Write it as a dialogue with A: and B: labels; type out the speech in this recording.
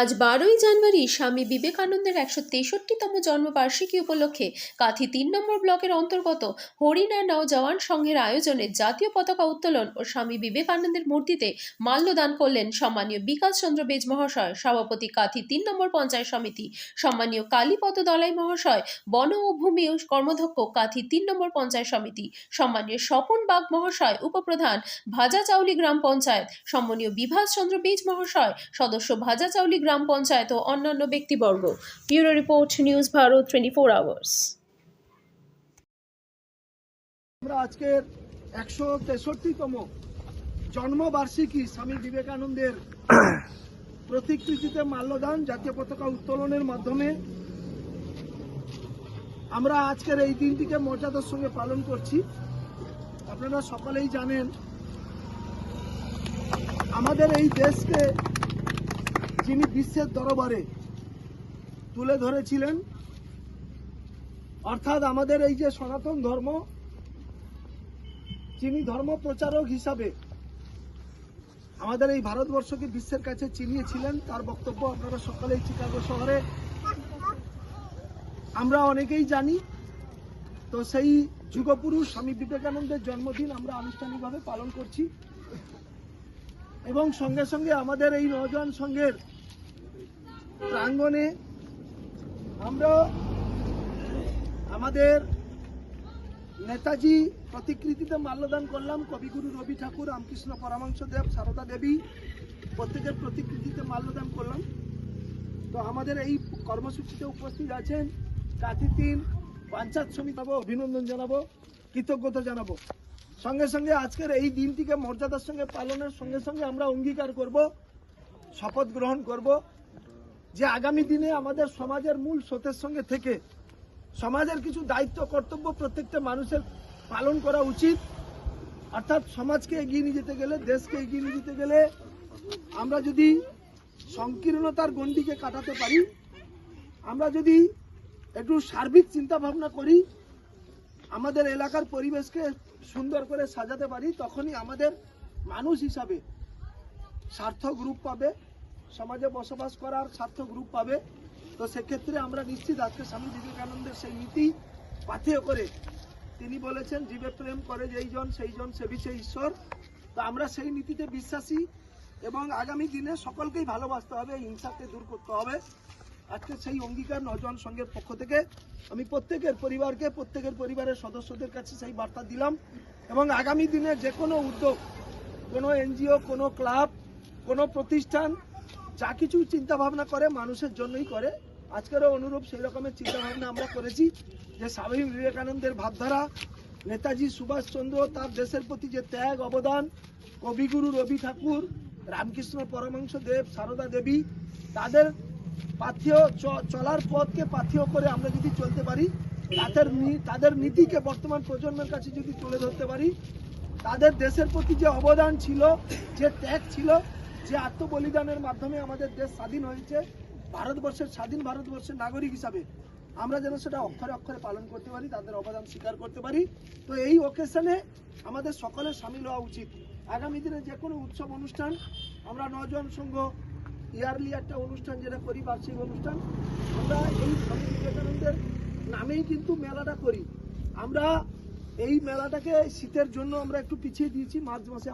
A: আজ বারোই জানুয়ারি স্বামী বিবেকানন্দের একশো তেষট্টিতম জন্মবার্ষিকী উপলক্ষে কাথি তিন নম্বর ব্লকের অন্তর্গত হরিণা নওজওয়ান সংঘের আয়োজনে জাতীয় পতাকা উত্তোলন ও স্বামী বিবেকানন্দের মূর্তিতে মাল্যদান করলেন সম্মানীয় বিকাশ চন্দ্র বেজ মহাশয়, সভাপতি কাথি তিন নম্বর পঞ্চায়েত সমিতি, সম্মানীয় কালীপদ দলাই মহাশয়, বন ও ভূমি কর্মধ্যক্ষ কাথি তিন নম্বর পঞ্চায়েত সমিতি, সম্মানীয় স্বপন বাগ মহাশয়, উপপ্রধান ভাজা চাউলি গ্রাম পঞ্চায়েত, সম্মানীয় বিভাস চন্দ্র বীজ মহাশয়, সদস্য ভাজাচাউলি গ্রাম পঞ্চায়েত ও অন্যান্য ব্যক্তিবর্গ। Bureau report, news Bharat twenty four hours
B: আমরা আজকের একশো তেষট্টিতম জন্মবার্ষিকী স্বামী বিবেকানন্দের প্রতিকৃতিতে মাল্যদান, জাতীয় পতাকা উত্তোলনের মাধ্যমে আমরা আজকের এই দিনটিকে মর্যাদার সঙ্গে পালন করছি। আপনারা সকলেই জানেন, আমাদের এই দেশকে যিনি বিশ্বের দরবারে তুলে ধরেছিলেন, অর্থাৎ আমাদের এই যে সনাতন ধর্ম, যিনি ধর্ম প্রচারক হিসাবে আমাদের এই ভারতবর্ষকে বিশ্বের কাছে চিনিয়েছিলেন, তার বক্তব্য আপনারা সকলেই চিকাগো শহরে আমরা অনেকেই জানি। তো সেই যুগপুরুষ স্বামী বিবেকানন্দের জন্মদিন আমরা আনুষ্ঠানিকভাবে পালন করছি। এবং সঙ্গে সঙ্গে আমাদের এই নজওয়ান সংঘের প্রাঙ্গণে আমরা আমাদের নেতাজি প্রতিকৃতিতে মাল্যদান করলাম। কবিগুরু রবি ঠাকুর, রামকৃষ্ণ পরমাংশ দেব সারদা দেবী প্রত্যেকের প্রতিকৃতিতে মাল্যদান করলাম। তো আমাদের এই কর্মসূচিতে উপস্থিত আছেন কাতি তিন পঞ্চায়েত সমিতি অভিনন্দন জানাব, কৃতজ্ঞতা জানাব। সঙ্গে সঙ্গে আজকের এই দিনটিকে মর্যাদার সঙ্গে পালনের সঙ্গে সঙ্গে আমরা অঙ্গীকার করব, শপথ গ্রহণ করব। যে আগামী দিনে আমাদের সমাজের মূল স্রোতের সঙ্গে থেকে সমাজের কিছু দায়িত্ব, কর্তব্য প্রত্যেকটা মানুষের পালন করা উচিত। অর্থাৎ সমাজকে এগিয়ে নিয়ে যেতে গেলে, দেশকে এগিয়ে নিয়ে যেতে গেলে আমরা যদি সংকীর্ণতার গণ্ডিকে কাটাতে পারি, আমরা যদি একটু সার্বিক চিন্তা ভাবনা করি, আমাদের এলাকার পরিবেশকে সুন্দর করে সাজাতে পারি, তখনই আমাদের মানুষ হিসাবে সার্থক রূপ পাবে। সমাজে বসবাস করার সার্থক রূপ পাবে। তো সেক্ষেত্রে আমরা নিশ্চিত আজকে স্বামী বিবেকানন্দের সেই নীতি পাথেয় করে তিনি বলেছেন, জীবে প্রেম করে যেই জন, সেই জন সে বিষয়ে ঈশ্বর। তো আমরা সেই নীতিতে বিশ্বাসী এবং আগামী দিনে সকলকেই ভালোবাসতে হবে হিংসাকে দূর করতে হবে। আজকে সেই অঙ্গীকার নজন সংঘের পক্ষ থেকে আমি প্রত্যেকের পরিবারকে, প্রত্যেকের পরিবারের সদস্যদের কাছে সেই বার্তা দিলাম এবং আগামী দিনে যে কোনো উদ্যোগ, কোনো এনজিও, কোনো ক্লাব, কোনো প্রতিষ্ঠান যা কিছু চিন্তা ভাবনা করে, মানুষের জন্যই করে। আজকেরও অনুরূপ সেই রকমের চিন্তা ভাবনা আমরা করেছি যে স্বামী বিবেকানন্দের ভাবধারা, নেতাজি সুভাষচন্দ্র তার দেশের প্রতি যে ত্যাগ, অবদান, কবিগুরু রবি ঠাকুর, রামকৃষ্ণ পরমাংশ দেব, সারদা দেবী, তাদের পাথেয় চলার পথকে পাথেয় করে আমরা যদি চলতে পারি, তাদের তাদের নীতিকে বর্তমান প্রজন্মের কাছে যদি তুলে ধরতে পারি, তাদের দেশের প্রতি যে অবদান ছিল, যে ত্যাগ ছিল যে আত্মবলিদানের মাধ্যমে আমাদের দেশ স্বাধীন হয়েছে, ভারতবর্ষের স্বাধীন ভারতবর্ষের নাগরিক হিসাবে আমরা যেন সেটা অক্ষরে অক্ষরে পালন করতে পারি, তাদের অবদান স্বীকার করতে পারি। তো এই ওকেশনে আমাদের সকলের সামিল হওয়া উচিত। আগামী দিনে যে কোনো উৎসব অনুষ্ঠান, আমরা নজন সংঘ ইয়ারলি একটা অনুষ্ঠান যেটা করি, বার্ষিক অনুষ্ঠান, আমরা এই স্বামী বিবেকানন্দের নামেই কিন্তু মেলাটা করি। আমরা এই মেলাটাকে শীতের জন্য আমরা একটু পিছিয়ে দিয়েছি, মার্চ মাসে